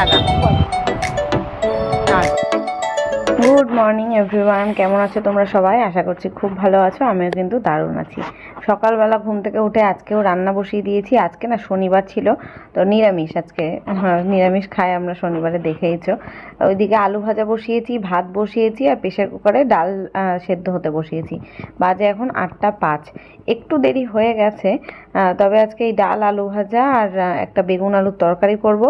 লাগা। Good morning everyone কেমন আছো তোমরা সবাই? আশা করছি খুব ভালো আছো আমিও কিন্তু দারুণ আছি। সকালবেলা ঘুম থেকে উঠে আজকেও রান্না বসিয়ে দিয়েছি। আজকে না শনিবার ছিল তো নিরামিষ আজকে। হ্যাঁ, নিরামিষ খাই আমরা শনিবারে দেখেইছ। ওইদিকে আলু ভাজা বসিয়েছি ভাত বসিয়েছি আর প্রেশার কুকারে ডাল সেদ্ধ হতে বসিয়েছি। বাজে এখন আটটা পাঁচ। একটু দেরি হয়ে গেছে তবে আজকে এই ডাল আলু ভাজা আর একটা বেগুন আলুর তরকারি করব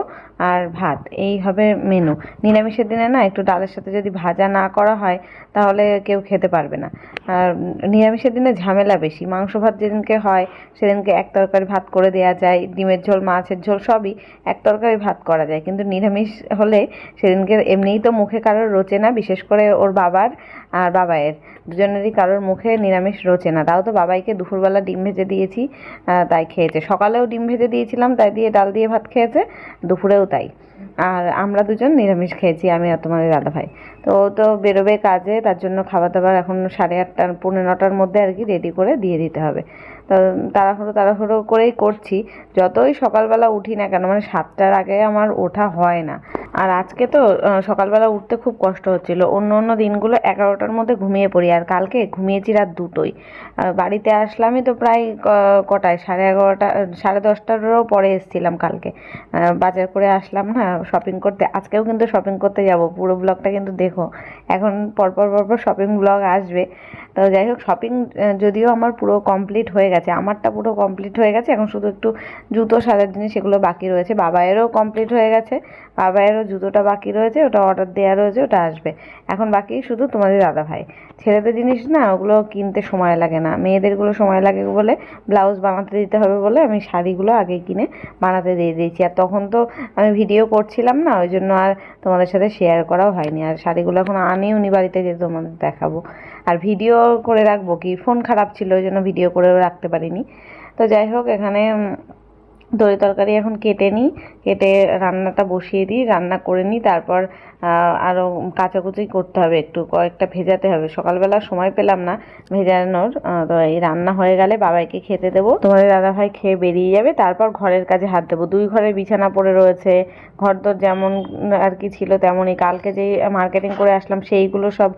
আর ভাত। এই হবে মেনু। নিরামিষের দিনে না একটু ডালের সাথে যদি ভাজা না করা হয় তাহলে কেউ খেতে পারবে না। আর নিরামিষের দিনে ঝামেলা বেশি। মাংস ভাত যেদিনকে হয়, সেদিনকে এক তরকারি ভাত করে দেওয়া যায়। ডিমের ঝোল, মাছের ঝোল সবই এক তরকারি ভাত করা যায়। কিন্তু নিরামিষ হলে সেদিনকে এমনিই তো মুখে কারোর রোচে না, বিশেষ করে ওর বাবার আর বাবাইয়ের দুজনেরই কারোর মুখে নিরামিষ রোচে না। তাও তো বাবাইকে দুপুরবেলা ডিম ভেজে দিয়েছি তাই খেয়েছে। সকালেও ডিম ভেজে দিয়েছিলাম, তাই দিয়ে ডাল দিয়ে ভাত খেয়েছে, দুপুরেও তাই। আর আমরা দুজন নিরামিষ খেয়েছি, আমি আর তোমাদের দাদা ভাই। তো তো বেরোবে কাজে, তার জন্য খাবার দাবার এখন সাড়ে আটটা পৌনে নটার মধ্যে আর কি রেডি করে দিয়ে দিতে হবে। তো তাড়াহুড়ো তাড়াহুড়ো করেই করছি। যতই সকালবেলা উঠি না কেন মানে সাতটার আগে আমার ওঠা হয় না। আর আজকে তো সকালবেলা উঠতে খুব কষ্ট হচ্ছিল। অন্য অন্য দিনগুলো এগারোটার মধ্যে ঘুমিয়ে পড়ি, আর কালকে ঘুমিয়েছি রাত দুটোই বাড়িতে আসলামই তো প্রায় কটায়? সাড়ে এগারোটা, সাড়ে দশটারও পরে এসেছিলাম কালকে। বাজার করে আসলাম না শপিং করতে। আজকেও কিন্তু শপিং করতে যাব, পুরো ব্লগটা কিন্তু দেখো। এখন পরপর পরপর শপিং ব্লগ আসবে। তো যাই হোক শপিং যদিও আমার পুরো কমপ্লিট হয়ে গেছে, আমারটা পুরো কমপ্লিট হয়ে গেছে, এখন শুধু একটু জুতো সাজার জিনিস সেগুলো বাকি রয়েছে। বাবায়েরও কমপ্লিট হয়ে গেছে, বাবায়েরও জুতোটা বাকি রয়েছে, ওটা অর্ডার দেওয়া রয়েছে, ওটা আসবে। এখন বাকি শুধু তোমাদের দাদা ভাই ছেলেদের জিনিস না, ওগুলো কিনতে সময় লাগে না। মেয়েদেরগুলো সময় লাগে বলে ব্লাউজ বানাতে দিতে হবে বলে আমি শাড়িগুলো আগে কিনে বানাতে দিয়ে দিয়েছি। আর তখন তো আমি ভিডিও করছিলাম না, ওই জন্য আর তোমাদের সাথে শেয়ার করাও হয়নি। আর শাড়িগুলো এখন আনিও নি বাড়িতে যে তোমাদের দেখাবো। আর ভিডিও করে রাখব কি? ফোন খারাপ ছিল, ওই জন্য ভিডিও করেও রাখতে পারিনি। তো যাই হোক, এখানে দই তরকারি এখন কেটে নিই, কেটে রান্নাটা বসিয়ে দিই, রান্না করে নিই, তারপর আরও কাচাকুচি করতে হবে একটু, কয়েকটা ভেজাতে হবে। সকালবেলা সময় পেলাম না ভেজানোর তো এই রান্না হয়ে গেলে বাবাইকে খেতে দেবো। তোমাদের দাদা ভাই খেয়ে বেরিয়ে যাবে, তারপর ঘরের কাজে হাত দেবো। দুই ঘরে বিছানা পড়ে রয়েছে ঘর তো যেমন আর কি ছিল তেমনই। কালকে যেই মার্কেটিং করে আসলাম, সেইগুলো সব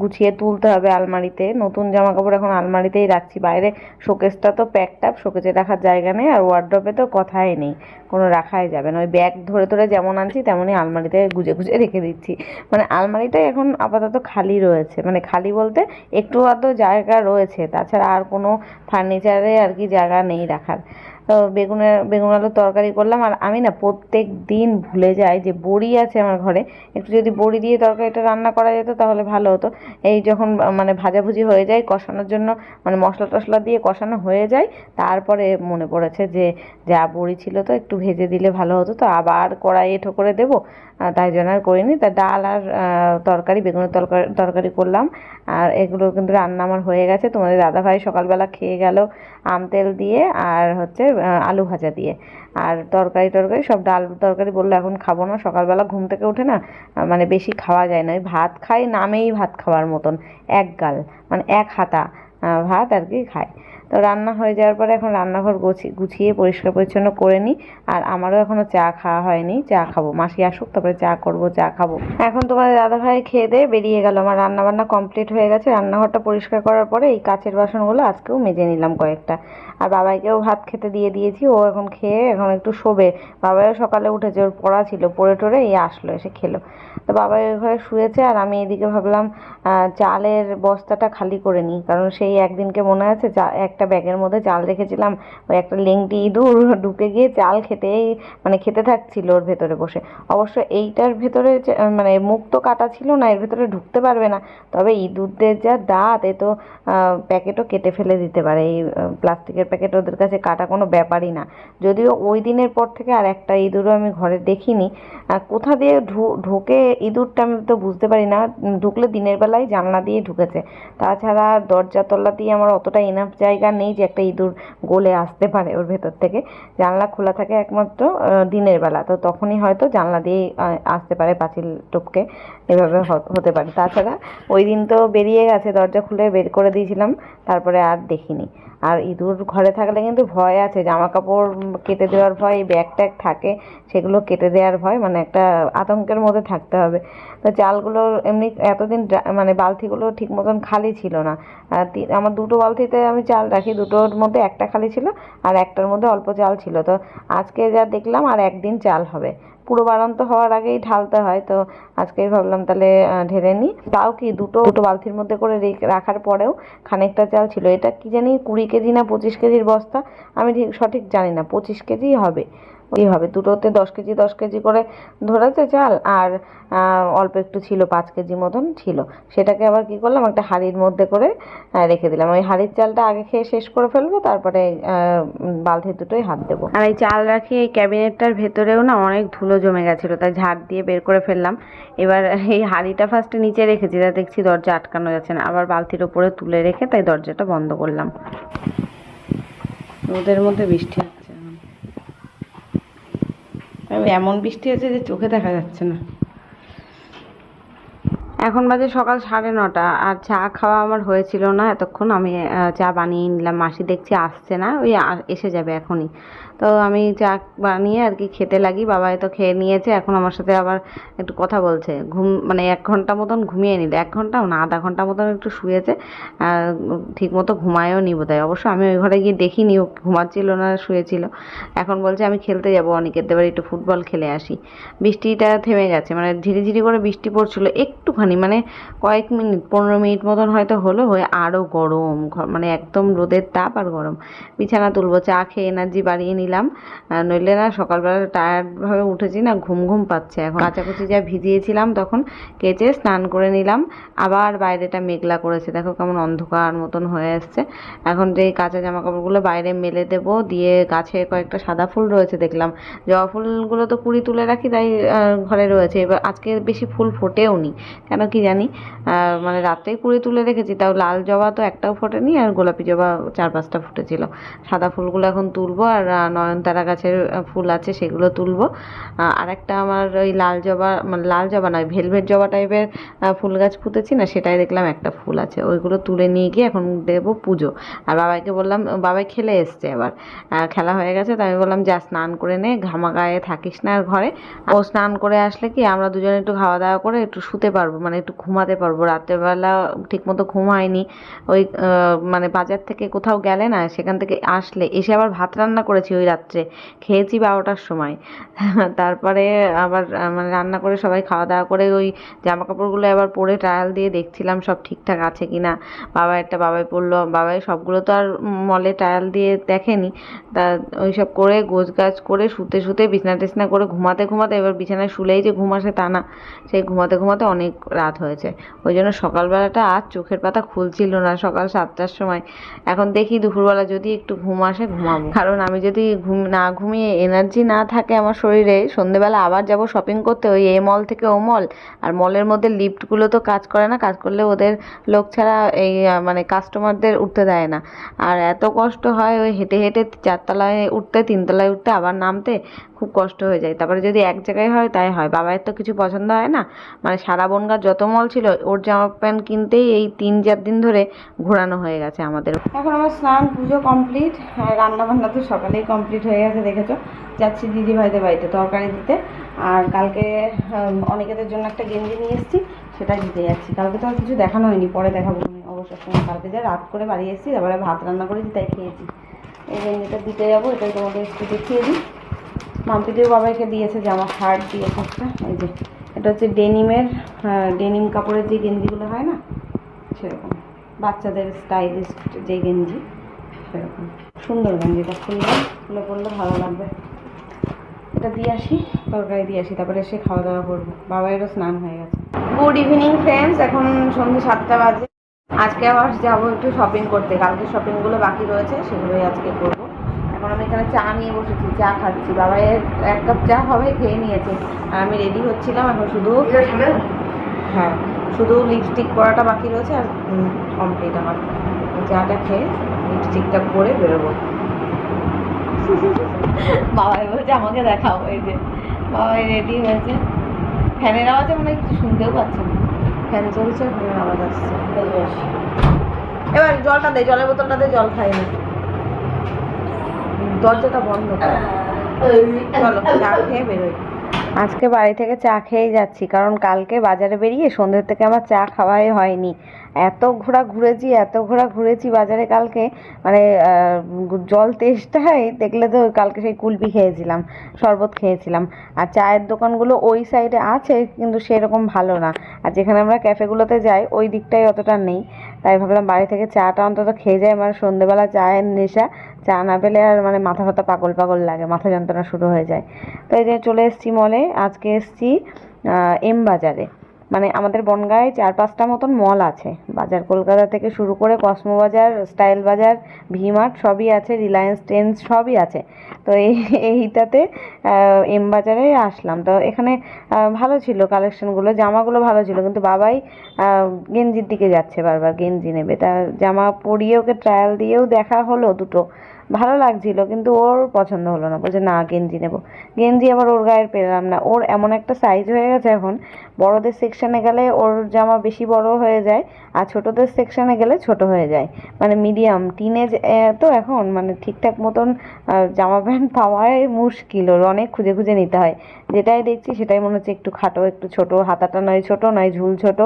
গুছিয়ে তুলতে হবে আলমারিতে। নতুন জামা কাপড় এখন আলমারিতেই রাখছি। বাইরে শোকেসটা তো প্যাকড আপ শোকেসে রাখার জায়গা নেই, আর ওয়ার্ড্রপে তো কথাই নেই, কোনো রাখাই যাবে না। ওই ব্যাগ ধরে ধরে যেমন আনছি, তেমনই আলমারিতে গুজে গুজে রেখে দিচ্ছি। মানে আলমারিটাই এখন আপাতত খালি রয়েছে। মানে খালি বলতে একটু হয়তো জায়গা রয়েছে। তাছাড়া আর কোনো ফার্নিচারে আর কি জায়গা নেই রাখার। তো বেগুনের বেগুন আলুর তরকারি করলাম। আর আমি না প্রত্যেক দিন ভুলে যাই যে বড়ি আছে আমার ঘরে। একটু যদি বড়ি দিয়ে তরকারিটা রান্না করা যেত তাহলে ভালো হতো। এই যখন মানে ভাজাভুজি হয়ে যায় কষানোর জন্য মানে মশলা টশলা দিয়ে কষানো হয়ে যায়, তারপরে মনে পড়েছে যে যা বড়ি ছিল তো একটু ভেজে দিলে ভালো হতো। তো আবার কড়াই এঁঠো করে দেবো তাই জন্য আর করিনি। তা ডাল আর তরকারি, বেগুনের তরকারি তরকারি করলাম। আর এগুলো কিন্তু রান্না আমার হয়ে গেছে। তোমাদের দাদাভাই সকালবেলা খেয়ে গেল আম তেল দিয়ে। আর হচ্ছে আলু ভাজা দিয়ে। আর তরকারি টরকারি সব ডাল তরকারি বলল, এখন খাব না, সকালবেলা ঘুম থেকে ওঠে না মানে বেশি খাওয়া যায় না। ওই ভাত খাই, নামেই ভাত খাওয়ার মতন, এক গাল মানে এক হাতা ভাত আর কি খায় তো রান্না হয়ে যাওয়ার পরে এখন রান্নাঘর গুছিয়ে গুছিয়ে পরিষ্কার পরিচ্ছন্ন করে নিই। আর আমারও এখনও চা খাওয়া হয়নি, চা খাব। মাসি আসুক, তারপরে চা করব, চা খাব। এখন তোমাদের দাদা ভাই খেয়ে দিয়ে বেরিয়ে গেল। আমার রান্না বান্না কমপ্লিট হয়ে গেছে। রান্নাঘরটা পরিষ্কার করার পরে এই কাচের বাসনগুলো আজকেও মেজে নিলাম কয়েকটা। আর বাবাইকেও ভাত খেতে দিয়ে দিয়েছি। ও এখন খেয়ে এখন একটু শোবে। বাবাইও সকালে উঠেছে। ওর পড়া ছিল। পড়ে টড়ে এই আসলো, এসে খেলো। তো বাবাই ঘরে শুয়েছে। আর আমি এদিকে ভাবলাম চালের বস্তাটা খালি করে নিই। কারণ সেই একদিনকে মনে আছে, চা- একটা ব্যাগের মধ্যে চাল রেখেছিলাম, ওই একটা লেংটি ইঁদুর ঢুকে গিয়ে চাল খেতেই মানে খেতে থাকছিল ওর ভেতরে বসে। অবশ্য এইটার ভেতরে মানে মুখ তো কাটা ছিল না, এর ভেতরে ঢুকতে পারবে না। তবে ইঁদুরদের যা দাঁত, এ তো প্যাকেটও কেটে ফেলে দিতে পারে। এই প্লাস্টিকের প্যাকেট ওদের কাছে কাটা কোনো ব্যাপারই না। যদিও ওই দিনের পর থেকে আর একটা ইঁদুরও আমি ঘরে দেখিনি। আর কোথা দিয়ে ঢোকে ইঁদুরটা আমি তো বুঝতে পারি না। ঢুকলে দিনের বেলায় জানলা দিয়ে ঢুকেছে। তাছাড়া দরজা তল্লা দিয়ে আমার অতটা ইনাফ জায়গা আর নেই যে একটা ইঁদুর গলে আসতে পারে ওর ভেতর থেকে। জানলা খোলা থাকে একমাত্র দিনের বেলা। তো তখনই হয়তো জানলা দিয়ে আসতে পারে পাঁচিল টপকে। এভাবে হতে পারে। তাছাড়া ওই দিন তো বেরিয়ে গেছে, দরজা খুলে বের করে দিয়েছিলাম, তারপরে আর দেখিনি। আর ইঁদুর ঘরে থাকলে কিন্তু ভয় আছে জামা কাপড় কেটে দেওয়ার ভয়, ব্যাগ ট্যাগ থাকে, সেগুলো কেটে দেওয়ার ভয় মানে একটা আতঙ্কের মধ্যে থাকতে হবে। তো চালগুলো এমনি এতদিন মানে বালতিগুলো ঠিক মতন খালি ছিল না। আমার দুটো বালতিতে আমি চাল রাখি, দুটোর মধ্যে একটা খালি ছিল আর একটার মধ্যে অল্প চাল ছিল। তো আজকে যা দেখলাম আর একদিন চাল হবে। পুরো বাড়ন্ত হওয়ার আগেই ঢালতে হয়, তো আজকেই ভাবলাম তাহলে ঢেলে নিই। তাও কি দুটো দুটো বালতির মধ্যে করে রেখে- রাখার পরেও খানিকটা চাল ছিল। এটা কি জানি কুড়ি কেজি না পঁচিশ কেজির বস্তা? আমি ঠিক সঠিক জানি না, পঁচিশ কেজি হবে। ওই হবে, দুটোতে দশ কেজি দশ কেজি করে ধরেছে চাল আর অল্প একটু ছিল, পাঁচ কেজি মতন ছিল। সেটাকে আবার কি করলাম, একটা হাঁড়ির মধ্যে করে রেখে দিলাম। ওই হাঁড়ির চালটা আগে খেয়ে শেষ করে ফেলব, তারপরে বালতি দুটোই হাত দেবো। আর এই চাল রাখি এই ক্যাবিনেটটার ভেতরেও না অনেক ধুলো জমে গেছিল, তাই ঝাড় দিয়ে বের করে ফেললাম। এবার এই হাঁড়িটা ফার্স্টে নিচে রেখেছি তা দেখছি দরজা আটকানো যাচ্ছে না। আবার বালতির ওপরে তুলে রেখে তাই দরজাটা বন্ধ করলাম। রোদের মধ্যে বৃষ্টি এমন বৃষ্টি হয়েছে যে চোখে দেখা যাচ্ছে না। এখন বাজে সকাল সাড়ে নটা, আর চা খাওয়া আমার হয়েছিল না এতক্ষণ। আমি চা বানিয়ে নিলাম। মাসি দেখছি আসছে না, ওই এসে যাবে এখনই। তো আমি চা বানিয়ে আর কি খেতে লাগি। বাবাই তো খেয়ে নিয়েছে, এখন আমার সাথে আবার একটু কথা বলছে। ঘুম মানে এক ঘণ্টা মতন ঘুমিয়ে নিল। এক ঘন্টাও না, আধা ঘণ্টা মতন একটু শুয়েছে। ঠিক মতো ঘুমায়ও নি বোধহয়। অবশ্য আমি ওই ঘরে গিয়ে দেখিনি, ও ঘুমাচ্ছিল না, শুয়েছিল। এখন বলছে আমি খেলতে যাব অনেকের দেবার একটু ফুটবল খেলে আসি। বৃষ্টিটা থেমে গেছে মানে ঝিরিঝিরি করে বৃষ্টি পড়ছিল, একটুখানি মানে কয়েক মিনিট, পনেরো মিনিট মতন হয়তো হলো, হয়ে আরও গরম মানে একদম রোদের তাপ আর গরম। বিছানা তুলবো, চা খেয়ে এনার্জি বাড়িয়ে নিলাম। নইলে না সকালবেলা টায়ার্ডভাবে উঠেছি না, ঘুম ঘুম পাচ্ছে এখন। কাচাকুচি যা ভিজিয়েছিলাম তখন, কেচে স্নান করে নিলাম। আবার বাইরেটা মেঘলা করেছে, দেখো কেমন অন্ধকার মতন হয়ে আসছে। এখন যে কাঁচা জামা কাপড়গুলো বাইরে মেলে দেব, দিয়ে গাছে কয়েকটা সাদা ফুল রয়েছে দেখলাম। জবা ফুলগুলো তো কুড়ি তুলে রাখি, তাই ঘরে রয়েছে। এবার আজকে বেশি ফুল ফোটেও নি কেন কি জানি? আহ, মানে রাত্রেই কুড়ি তুলে রেখেছি তাও লাল জবা তো একটাও ফোটেনি আর গোলাপি জবা চার পাঁচটা ফুটেছিল। সাদা ফুলগুলো এখন তুলবো আর নয়নতারা গাছের ফুল আছে সেগুলো তুলবো। আর একটা আমার ওই লাল জবা মানে লাল জবা নয় ভেলভেট জবা টাইপের ফুল গাছ পুঁতেছি না সেটাই দেখলাম একটা ফুল আছে। ওইগুলো তুলে নিয়ে গিয়ে এখন দেবো পুজো। আর বাবাইকে বললাম বাবাই খেলে এসছে এবার। খেলা হয়ে গেছে তো আমি বললাম যা স্নান করে নে ঘামা গায়ে থাকিস না আর ঘরে। ও স্নান করে আসলে কি আমরা দুজনে একটু খাওয়া দাওয়া করে একটু শুতে পারব। মানে একটু ঘুমাতে পারব। রাত্রেবেলা ঠিক মতো ঘুম হয়নি ওই মানে বাজার থেকে কোথাও গেলে না, সেখান থেকে আসলে এসে আবার ভাত রান্না করেছি ওই রাত্রে। খেয়েছি বারোটার সময়। তারপরে আবার মানে রান্না করে সবাই খাওয়া দাওয়া করে ওই জামা কাপড়গুলো আবার পরে ট্রায়াল দিয়ে দেখছিলাম সব ঠিকঠাক আছে কি না বাবা একটা বাবাই পড়ল। বাবাই সবগুলো তো আর মলে ট্রায়াল দিয়ে দেখেনি। তা ওই সব করে গোছ গাছ করে শুতে শুতে বিছনা টিছনা করে ঘুমাতে ঘুমাতে এবার বিছানায় শুলেই যে ঘুম আসে তা না। সেই ঘুমাতে ঘুমাতে অনেক রাত হয়েছে। ওই জন্য সকালবেলাটা আর চোখের পাতা খুলছিল না সকাল সাতটার সময়। এখন দেখি দুপুরবেলা যদি একটু ঘুম আসে ঘুমাবো। কারণ আমি যদি ঘুম, না ঘুমিয়ে এনার্জি না থাকে আমার শরীরে, সন্ধেবেলা আবার যাব শপিং করতে ওই এ মল থেকে ও মল আর মলের মধ্যে লিফটগুলো তো কাজ করে না, কাজ করলে ওদের লোক ছাড়া এই মানে কাস্টমারদের উঠতে দেয় না। আর এত কষ্ট হয় ওই হেঁটে হেঁটে চারতলায় উঠতে, তিনতলায় উঠতে, আবার নামতে। খুব কষ্ট হয়ে যায়। তারপরে যদি এক জায়গায় হয়, তাই হয়। বাবায়ের তো কিছু পছন্দ হয় না। মানে সারা বনগাঁ যত মল ছিল, ওর জামা প্যান্ট কিনতেই এই তিন চার দিন ধরে ঘোরানো হয়ে গেছে আমাদের। এখন আমার স্নান, পুজো কমপ্লিট রান্না বান্না তো সকালেই কমপ্লিট হয়ে গেছে, দেখেছ? যাচ্ছি দিদি ভাইদের বাড়িতে তরকারি দিতে। আর কালকে অনেকেদের জন্য একটা গেঞ্জি নিয়ে এসেছি, সেটা দিতে যাচ্ছি। কালকে তো আর কিছু দেখানো হয়নি, পরে দেখাবো। অবসর সময় কালকে যা রাত করে বাড়ি এসেছি, তারপরে ভাত রান্না করেছি, তাই খেয়েছি। এই গেঞ্জিটা দিতে যাব, এটাই তোমাদের একটু দেখিয়ে দিই। মাম্পিদের বাবাইকে দিয়েছে জামা শার্ট দিয়েছে একটা, এই যে। এটা হচ্ছে ডেনিমের ডেনিম কাপড়ের যে গেঞ্জিগুলো হয় না, সেরকম। বাচ্চাদের স্টাইলিশ যে গেঞ্জি, সেরকম। সুন্দর গেঞ্জিটা খুললে খুলে পড়লে ভালো লাগবে। এটা দিয়ে আসি, তরকারি দিয়ে আসি, তারপরে এসে খাওয়া দাওয়া করব বাবাইয়েরও স্নান হয়ে গেছে। গুড ইভিনিং ফ্রেন্ডস এখন সন্ধ্যে সাতটা বাজে। আজকে আবার যাব একটু শপিং করতে। কালকে শপিংগুলো বাকি রয়েছে, সেগুলোই আজকে করব। এখন আমি এখানে চা নিয়ে বসেছি চা খাচ্ছি। বাবাইয়ের এক কাপ চা হবে খেয়ে নিয়েছে। আর আমি রেডি হচ্ছিলাম এখন শুধু হ্যাঁ শুধু লিপস্টিক পরাটা বাকি রয়েছে আর কমপ্লিট আমার চাটা খেয়ে লিপস্টিকটা পরে বেরোবো। বাবাই বলছে আমাকে দেখাও এই যে। বাবাই রেডি হয়েছে। ফ্যানের আওয়াজে মনে কিছু শুনতেও পাচ্ছে না। ফ্যান চলছে ফ্যানের আওয়াজ আসছে। এবার জলটা দে জলের বোতলটা দে জল খাই না দরজাটা বন্ধ করো। চলো চা খেয়ে বেরোই। আজকে বাড়ি থেকে চা খেয়েই যাচ্ছি কারণ কালকে বাজারে বেরিয়ে সন্ধ্যের থেকে আমার চা খাওয়াই হয়নি। এত ঘোরা ঘুরেছি, এত ঘোরা ঘুরেছি বাজারে কালকে মানে জল তেষ্টায় দেখলে তো কালকে সেই কুলপি খেয়েছিলাম, শরবত খেয়েছিলাম। আর চায়ের দোকানগুলো ওই সাইডে আছে, কিন্তু সেরকম ভালো না। আর যেখানে আমরা ক্যাফেগুলোতে যাই, ওই দিকটাই অতটা নেই। তাই ভাবলাম বাড়ি থেকে চাটা অন্তত খেয়ে যাই মানে সন্ধ্যেবেলা চায়ের নেশা। চা না পেলে আর মানে মাথা ফাতা পাগল পাগল লাগে, মাথা যন্ত্রণা শুরু হয়ে যায়। তো এই যে চলে এসেছি মলে আজকে এসেছি এম বাজারে। মানে আমাদের বনগাঁয় চার পাঁচটা মতন মল আছে। বাজার কলকাতা থেকে শুরু করে কসমো বাজার, স্টাইল বাজার ভিমার্ট সবই আছে, রিলায়েন্স ট্রেন্ডস সবই আছে। তো এই, এইটাতে এম বাজারে আসলাম। তো এখানে ভালো ছিল কালেকশনগুলো জামাগুলো ভালো ছিল, কিন্তু বাবাই গেঞ্জির দিকে যাচ্ছে বারবার, গেঞ্জি নেবে। তা জামা পরিয়ে ওকে ট্রায়াল দিয়েও দেখা হলো দুটো। ভালো লাগছিল, কিন্তু ওর পছন্দ হলো না। বলছে, না, গেঞ্জি নেব। গেঞ্জি আবার ওর গায়ের পেলাম না। ওর এমন একটা সাইজ হয়ে গেছে এখন, বড়দের সেকশানে গেলে ওর জামা বেশি বড় হয়ে যায়, আর ছোটদের সেকশানে গেলে ছোট হয়ে যায়। মানে মিডিয়াম টিনেজ তো এখন মানে ঠিকঠাক মতন জামা প্যান্ট পাওয়াই মুশকিল। ওর অনেক খুঁজে খুঁজে নিতে হয়। যেটাই দেখছি সেটাই মনে হচ্ছে একটু খাটো, একটু ছোট। হাতাটা নয় ছোট, নয় ঝুল ছোট।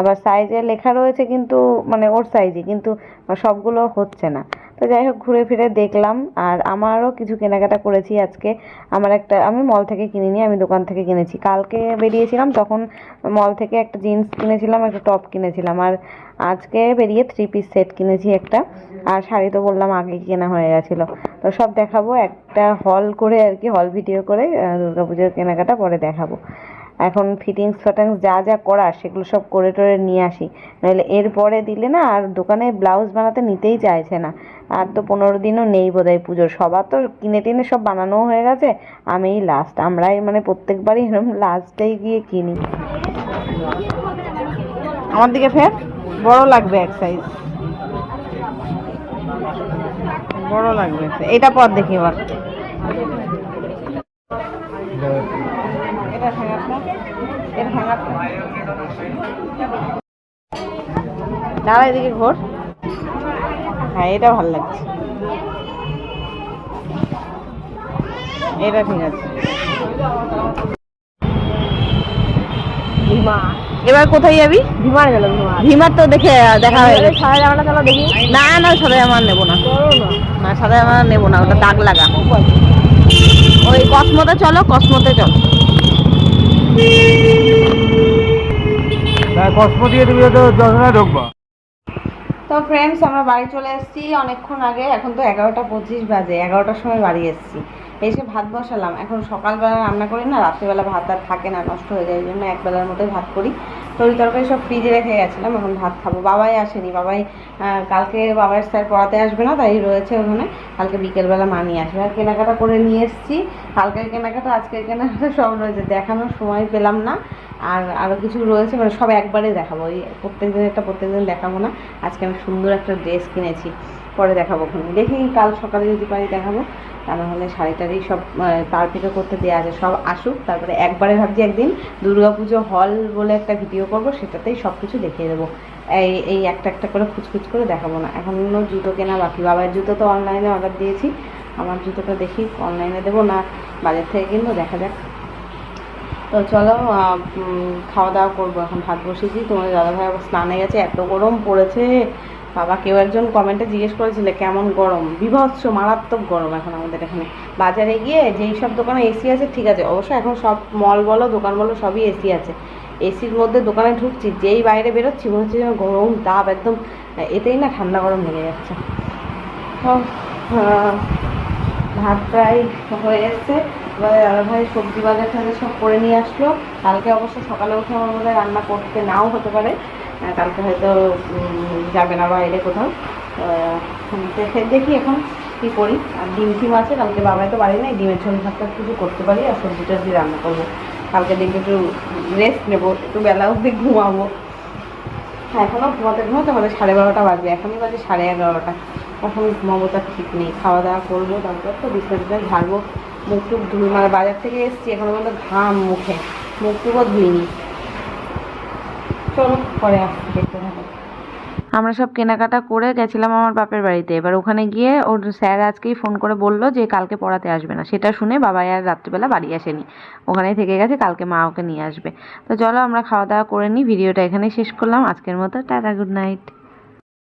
আবার সাইজে লেখা রয়েছে কিন্তু মানে ওর সাইজে কিন্তু সবগুলো হচ্ছে না। তো যাই হোক, ঘুরে ফিরে দেখলাম। আর আমারও কিছু কেনাকাটা করেছি আজকে। আমার একটা, আমি মল থেকে কিনিনি, আমি দোকান থেকে কিনেছি। কালকে বেরিয়েছিলাম, তখন মল থেকে একটা জিন্স কিনেছিলাম, একটা টপ কিনেছিলাম। আর আজকে বেরিয়ে থ্রি পিস সেট কিনেছি একটা। আর শাড়ি তো বললাম আগে কেনা হয়ে গেছিল। তো সব দেখাবো, একটা হল করে আর কি হল ভিডিও করে দুর্গাপুজোর কেনাকাটা পরে দেখাবো। এখন ফিটিংস ফাটিংস যা যা করার সেগুলো সব করে টরে নিয়ে আসি। নইলে এরপরে দিলে না আর দোকানে ব্লাউজ বানাতে নিতেই চাইছে না। আর তো পনেরো দিনও নেই বোধহয় পুজোর। সবার তো কিনে টিনে সব বানানো হয়ে গেছে। আমিই লাস্ট আমরাই মানে প্রত্যেকবারই এরকম লাস্টেই গিয়ে কিনি। আমার দিকে ফের বড় লাগবে এক সাইজ বড় লাগবে এটা পর দেখি এবার এটা হ্যাঙ্গারটা এর হ্যাঙ্গারটা দাঁড়া এদিকে ঘোর। হ্যাঁ এটা ভালো লাগছে। এটা ঠিক আছে। ভীমা। এবার কোথায় যাবি? ভীমার গেল ভীমা। ভীমার তো দেখে দেখা হয়ে গেছে। সাড়ে জামাটা দেখি। না না সাদা জামা নেব না। না। সাদা জামা নেব না ওটা দাগ লাগা। ওই কসমোতে চলো কসমোতে চলো। কসমো দিয়ে তুমি তো যতটা ঢুকবা। তো ফ্রেন্ডস আমরা বাড়ি চলে এসেছি অনেকক্ষণ আগে। এখন তো এগারোটা পঁচিশ বাজে, এগারোটার সময় বাড়ি এসেছি। এসে ভাত বসালাম। এখন সকালবেলা রান্না করি না, রাত্রিবেলা ভাত আর থাকে না, নষ্ট হয়ে যায়, এই জন্য একবেলার মতোই ভাত করি। তরি তরকারি সব ফ্রিজে রেখে গেছিলাম, এখন ভাত খাব। বাবাই আসেনি, বাবাই কালকে বাবার স্যার পড়াতে আসবে না, তাই রয়েছে ওখানে। কালকে বিকেলবেলা মা নিয়ে আসবে। আর কেনাকাটা করে নিয়ে এসেছি। কালকের কেনাকাটা, আজকের কেনাকাটা সব রয়েছে, দেখানোর সময় পেলাম না। আর আরও কিছু রয়েছে মানে সব একবারে দেখাবো। ওই প্রত্যেক দিন একটা প্রত্যেক দিন দেখাবো না। আজকে আমি সুন্দর একটা ড্রেস কিনেছি। পরে দেখাবো ওখানে দেখি কাল সকালে যদি পারি দেখাবো। তা নাহলে টাড়ি সব তার থেকে করতে দেওয়া আছে। সব আসুক, তারপরে একবারে ভাবছি একদিন দুর্গাপুজো হল বলে একটা ভিডিও করব, সেটাতেই সব কিছু দেখিয়ে দেবো। এই এই একটা একটা করে খুচখুচ করে দেখাবো না। এখনও জুতো কেনা বাকি। বাবার জুতো তো অনলাইনে অর্ডার দিয়েছি। আমার জুতোটা দেখি অনলাইনে দেবো না বাজার থেকে কিনবো, দেখা যাক। তো চলো খাওয়া দাওয়া করব। এখন ভাত বসেছি। তোমার দাদাভাই আবার স্নানে গেছে। এত গরম পড়েছে। বাবা কেউ একজন কমেন্টে জিজ্ঞেস করেছিলে কেমন গরম? বিভৎস মারাত্মক গরম এখন আমাদের এখানে। বাজারে গিয়ে যেই সব দোকানে এসি আছে ঠিক আছে অবশ্য এখন সব মল বলো দোকান বলো সবই এসি আছে। এসির মধ্যে দোকানে ঢুকছি যেই বাইরে বেরোচ্ছি মনে হচ্ছে যেন গরম তাপ একদম এতেই না ঠান্ডা গরম লেগে যাচ্ছে। আহ, ভাত প্রায় হয়ে এসছে। এবার দাদা ভাই সবজি বাজার থেকে সব করে নিয়ে আসলো। কালকে অবশ্য সকালে উঠে আমার হয় রান্না করতে নাও হতে পারে। কালকে হয়তো যাবে না বাইরে কোথাও। দেখে, দেখি এখন কী করি। আর ডিম টিম আছে, কালকে বাবাই তো বাড়ি নেই, ডিমের ঝোল ভাতটা কিছু করতে পারি, আর সবজি টবজি রান্না করব। কালকে দিন একটু রেস্ট নেব, একটু বেলা অবধি ঘুমাবো। হ্যাঁ এখনও ঘুমাতে ঘুমাতে হবে সাড়ে বারোটা বাজবে, এখনই বাজে সাড়ে এগারোটা। কখন ঘুমাবো তার ঠিক নেই খাওয়া দাওয়া করব, তারপর তো বিছানা ঝাড়বো মুখ টুক ধুই। মানে বাজার থেকে এসেছি, এখনও পর্যন্ত ঘাম মুখে মুখ টুকও ধুইনি। চলো, পরে আসছি আমরা সব কেনাকাটা করে গেছিলাম আমার বাপের বাড়িতে। এবার ওখানে গিয়ে ওর স্যার আজকেই ফোন করে বলল যে, কালকে পড়াতে আসবে না। সেটা শুনে বাবাই আর রাত্রিবেলা বাড়ি আসেনি। ওখানেই থেকে গেছে, কালকে মা ওকে নিয়ে আসবে। তো চলো আমরা খাওয়া দাওয়া করে নিই, ভিডিওটা এখানেই শেষ করলাম। আজকের মতো, টাটা, গুড নাইট।